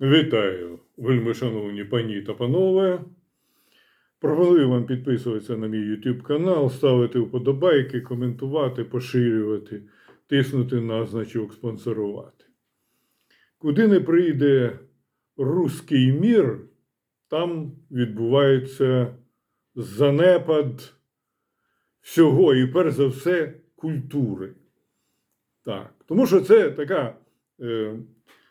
Вітаю, вельми шановні пані та панове. Пропоную вам підписуватися на мій YouTube канал, ставити вподобайки, коментувати, поширювати, тиснути на значок спонсорувати. Куди не прийде руський мір, там відбувається занепад всього і, перш за все, культури. Так. Тому що це така.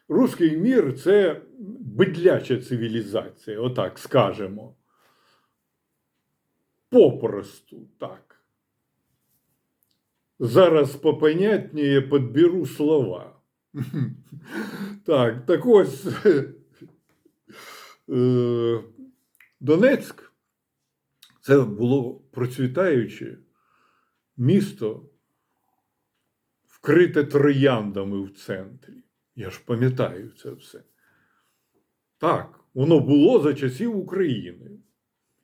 Руський мір це бидляча цивілізація, отак скажемо. Попросту так. Зараз попонятніє підберу слова. Так, так ось е, Донецьк це було процвітаюче місто, вкрите трояндами в центрі. Я ж пам'ятаю це все. Так, воно було за часів України.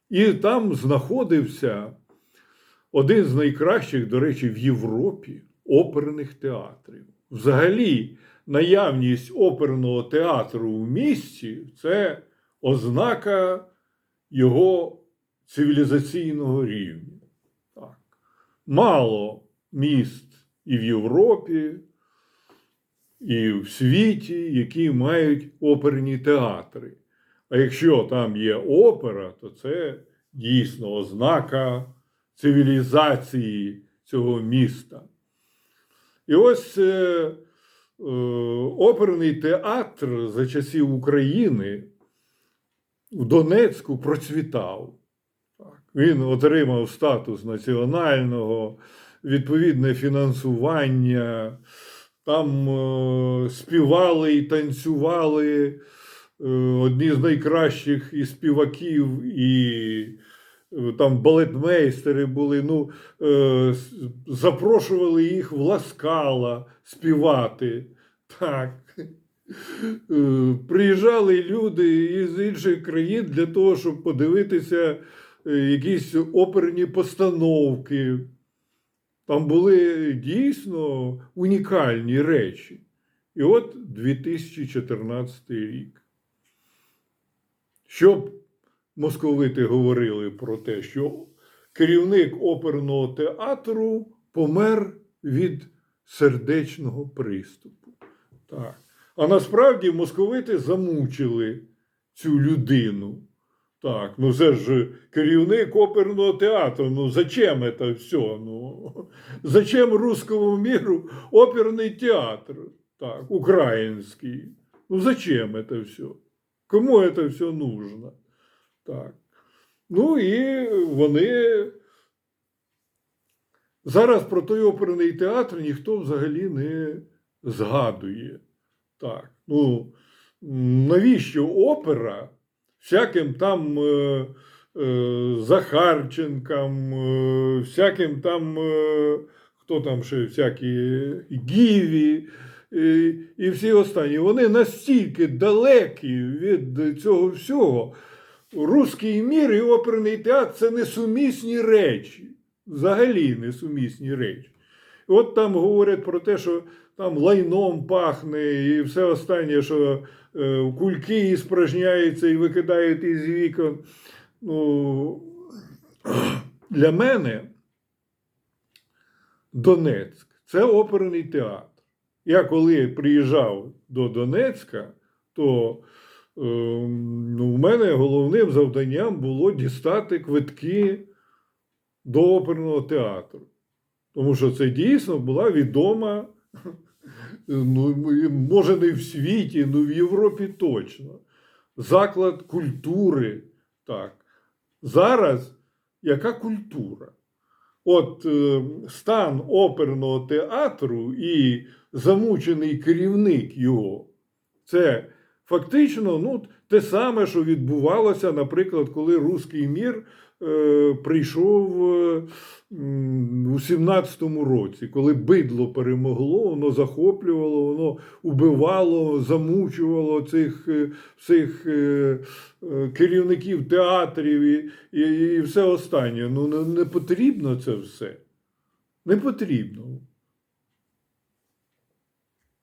І там знаходився один з найкращих, до речі, в Європі оперних театрів. Взагалі, наявність оперного театру в місті це ознака його цивілізаційного рівня. Так. Мало міст і в Європі і в світі, які мають оперні театри. А якщо там є опера, то це дійсно ознака цивілізації цього міста. І ось е, е, оперний театр за часів України в Донецьку процвітав. Він отримав статус національного, відповідне фінансування. Там е, співали і танцювали е, одні з найкращих і співаків, і е, там балетмейстери були. Ну, е, запрошували їх в Ласкала співати. Так. Е, Приїжджали люди із інших країн для того, щоб подивитися е, якісь оперні постановки. Там були дійсно унікальні речі. І от 2014 рік. Щоб московити говорили про те, що керівник оперного театру помер від сердечного приступу. Так. А насправді московити замучили цю людину. Так, ну це ж керівник оперного театру. Ну зачем это все? Ну, зачем русскому миру оперний театр? Так, український. Ну зачем это все? Кому это все нужно? Так. Ну і вони. Зараз про той оперний театр ніхто взагалі не згадує. Так. Ну, м, навіщо опера? Всяким там е, е, Захарченкам, е, всяким там, е, хто там ще всякі Гіві е, і всі останні. Вони настільки далекі від цього всього. Руський мір і оперний театр це несумісні речі. Взагалі несумісні речі. От там говорять про те, що там лайном пахне, і все останнє, що е, кульки іспражняються і викидають із вікон. Ну, для мене Донецьк це оперний театр. Я коли приїжджав до Донецька, то е, ну, у мене головним завданням було дістати квитки до оперного театру. Тому що це дійсно була відома, ну, може, не в світі, ну в Європі точно. Заклад культури. Так. Зараз яка культура? От е, стан оперного театру і замучений керівник його, це фактично ну, те саме, що відбувалося, наприклад, коли Руський мір е, прийшов е, у 17-му році, коли бидло перемогло, воно захоплювало, воно убивало, замучувало цих е, всіх е, е, керівників театрів і, і, і все останнє. Ну не, не потрібно це все. Не потрібно.